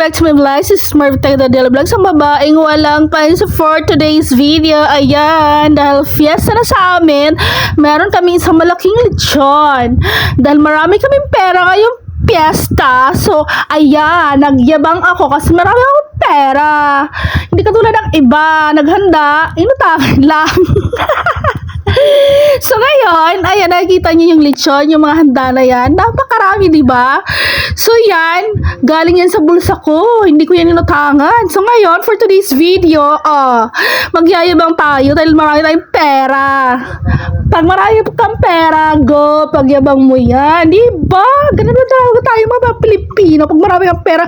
back to my vlog. This is Marvita the Daily Vlog. Sa babaeng walang pants for today's video. Ayan, dahil fiesta na sa amin, meron kami isang malaking lechon. Dahil marami kaming pera ngayong fiesta. So, ayan, nagyabang ako kasi marami akong pera. Hindi katulad ng iba, naghanda, inutangan lang. So ngayon, ayan, nakikita niyo yung lechon, yung mga handa na yan. Napakarami, di ba? So yan, galing yan sa bulsa ko. Hindi ko yan inutangan. So ngayon, for today's video, oh, magyayabang tayo dahil marami tayong pera. Pag marami kang pera, go, pagyabang mo yan. Di ba? Ganun na talaga tayo mga Pilipino. Pag marami kang pera,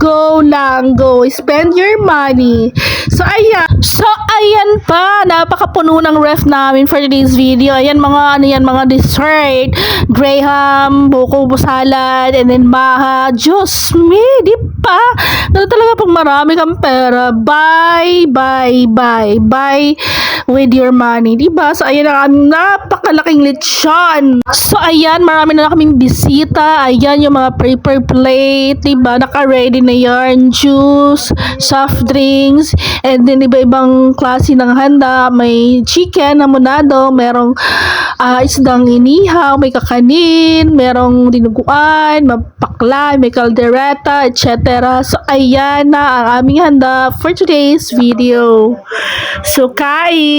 go lang, go. Spend your money. So ayan. So ayan pa, napakapuno ng ref namin for today's video. Ayan mga ano yan, mga dessert. Graham, buko salad, and then maha. Diyos me, di ba? Ganun talaga pag marami kang pera. Buy, buy, buy. Buy with your money. Di ba? So ayan ang napakalaking lechon. So ayan, marami na kaming bisita. Ayan yung mga paper plate. Di ba? Naka-ready na yarn, juice, soft drinks, and then iba-ibang klase ng handa. May chicken na munado, merong ah, isdang inihaw, may kakanin, merong dinuguan, mapakla, may kaldereta, etc. So ayan na ang aming handa for today's video. So kain,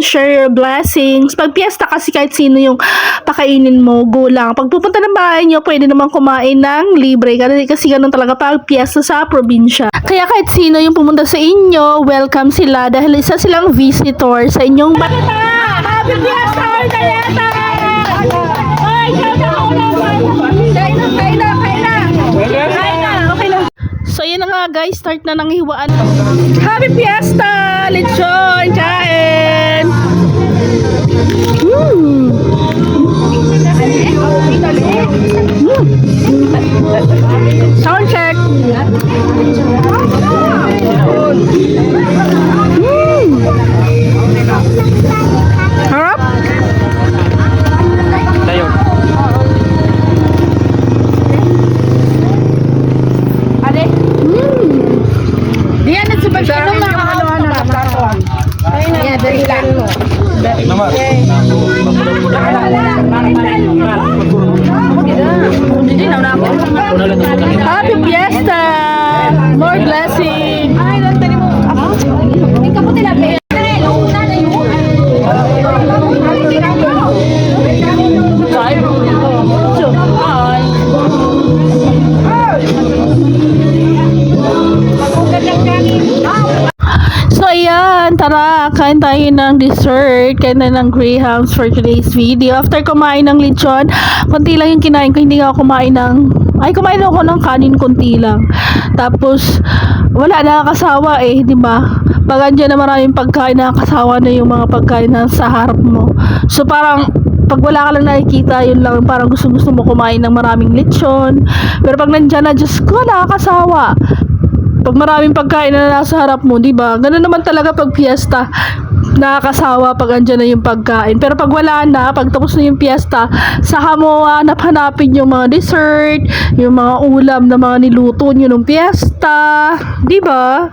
share your blessings. Pag piyesta kasi kahit sino yung pakainin mo, go lang. Pag pupunta ng bahay nyo, pwede naman kumain ng libre. Kasi, kasi ganun talaga pag piyesta sa probinsya. Kaya kahit sino yung pumunta sa inyo, welcome sila dahil isa silang visitor sa inyong bata. Happy Fiesta, kain kain kain kain. Kain lang. So, yan na nga guys, start na ng hiwaan. Happy Fiesta! Lechon! Kain! Ayan, dali lang. Naman. Happy Fiesta! More blessing! Ay, lang tani mo. Hindi ka po tilabi. Kain tayo ng dessert, kain tayo ng grahams for today's video. After kumain ng lechon, konti lang yung kinain ko, hindi ako kumain ng, ay kumain ako ng kanin konti lang. Tapos, wala nakakasawa eh, di ba? Pag andyan na maraming pagkain, nakakasawa na yung mga pagkain na sa harap mo. So parang, pag wala ka lang nakikita, yun lang, parang gusto-gusto mo kumain ng maraming lechon. Pero pag nandyan na, Diyos ko, nakakasawa pag maraming pagkain na nasa harap mo, di ba? Ganun naman talaga pag piyesta. Nakakasawa pag andyan na yung pagkain. Pero pag wala na, pag tapos na yung piyesta, saka mo hanap-hanapin yung mga dessert, yung mga ulam na mga niluto nyo nung piyesta. Di ba?